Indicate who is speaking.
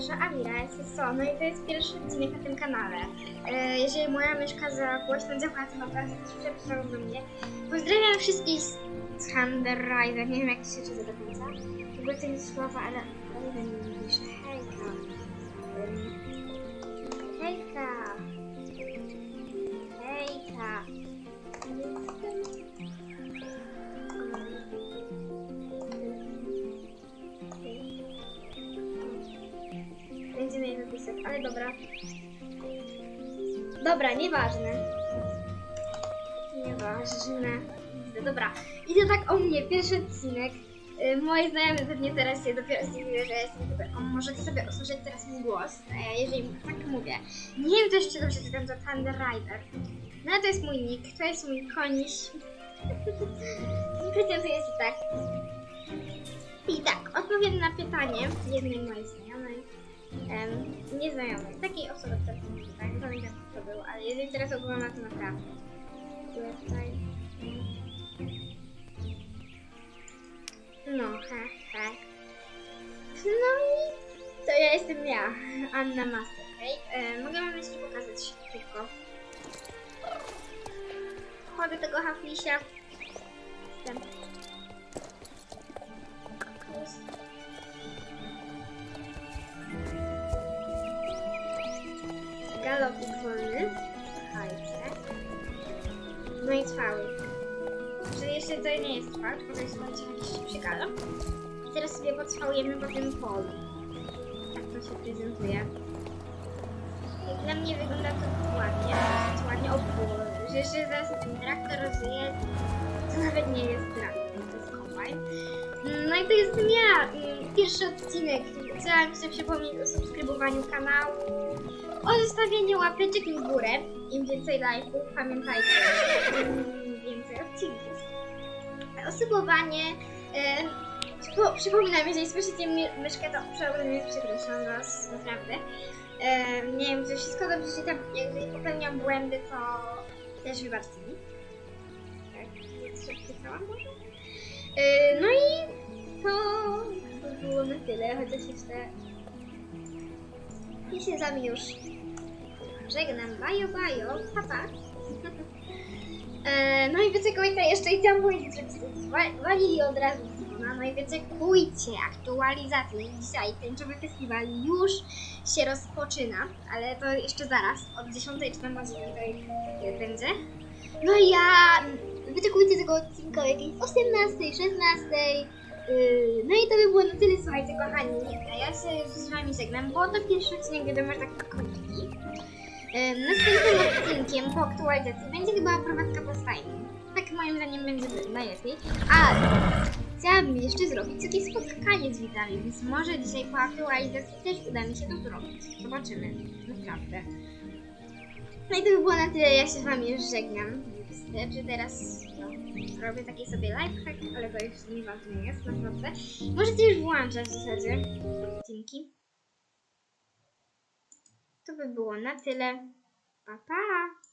Speaker 1: wasza Amira, jest so, no i to jest pierwszy odcinek na tym kanale. E, jeżeli moja myszka za głośno działa, to naprawdę coś przepraszam do mnie. Pozdrawiam wszystkich z Thunderrider, nie wiem jak się czyta do końca. W ogóle to jest słowa, ale dobra. Dobra, nieważne. Nieważne. Dobra, i to tak o mnie, pierwszy odcinek. Y, Moi znajomi pewnie teraz się dopiero zdziwiły, że jestem tutaj. O, możecie sobie usłyszeć teraz mój głos, jeżeli tak mówię. Nie wiem też, czy dobrze czytam to Thunder Rider. No to jest mój nick, to jest mój koniś. Krystian to jest tak. I tak, odpowiem na pytanie jednej mojej znajomej. Um, nieznajomej, takiej osoby, która tak, nie pamiętam kto to był, ale jest zainteresowana na to naprawdę. No, he, he. No i to ja jestem ja, Anna Master? E, mogę wam jeszcze pokazać szybko. Chodzę tego haflisia. Jestem. Galopik wolny. Słuchajcie. No i trwały. Czyli jeszcze to nie jest trwał, tylko to jest słuchajcie jakiś szybszy galop. I teraz sobie potrwałujemy po tym polu. Tak to się prezentuje. Jak dla mnie wygląda to ładnie. Dosyć ładnie. O że jeszcze zaraz ten traktor rozwija. To nawet nie jest traktor, jest kombajn. No i to jestem ja. mm, Pierwszy odcinek. Chciałam jeszcze przypomnieć o subskrybowaniu kanału, o zostawieniu łapeczek w górę. Im więcej lajków, pamiętajcie, im więcej odcinków. Osypowanie. E, przypo- przypominam, jeżeli słyszycie my, myszkę, to przeogromnie przepraszam was, naprawdę. E, nie wiem, czy wszystko dobrze czytam. Jak popełniam błędy, to też wybaczcie mi. Tak, szybko pisałam może? E, no i to by było na tyle, chociaż jeszcze i się z wami już żegnam. Bajo, bajo, pa, pa. E, no i wyczekujcie, jeszcze chciałam powiedzieć, że wa- walili od razu Simona. No i wyczekujcie aktualizacji. Dzisiaj tęczowy festiwal już się rozpoczyna, ale to jeszcze zaraz, od 10 czy tam będzie. No i ja wyczekujcie tego odcinka o jakiejś 18, 16. Yy, no i to by było na tyle, słuchajcie kochani. Ja się już z wami żegnam, bo to pierwszy odcinek, wiadomo, że tak krótki. Yy, następnym odcinkiem po aktualizacji będzie chyba prowadzka po stajni. Tak moim zdaniem będzie najlepiej. Ale chciałabym jeszcze zrobić jakieś spotkanie z widzami, więc może dzisiaj po aktualizacji też uda mi się to zrobić. Zobaczymy. Naprawdę. No i to by było na tyle, ja się z wami już żegnam. Znaczy teraz no, robię taki sobie lifehack, ale to już nieważne jest naprawdę. Możecie już włączać w zasadzie odcinki. To by było na tyle. Pa, pa!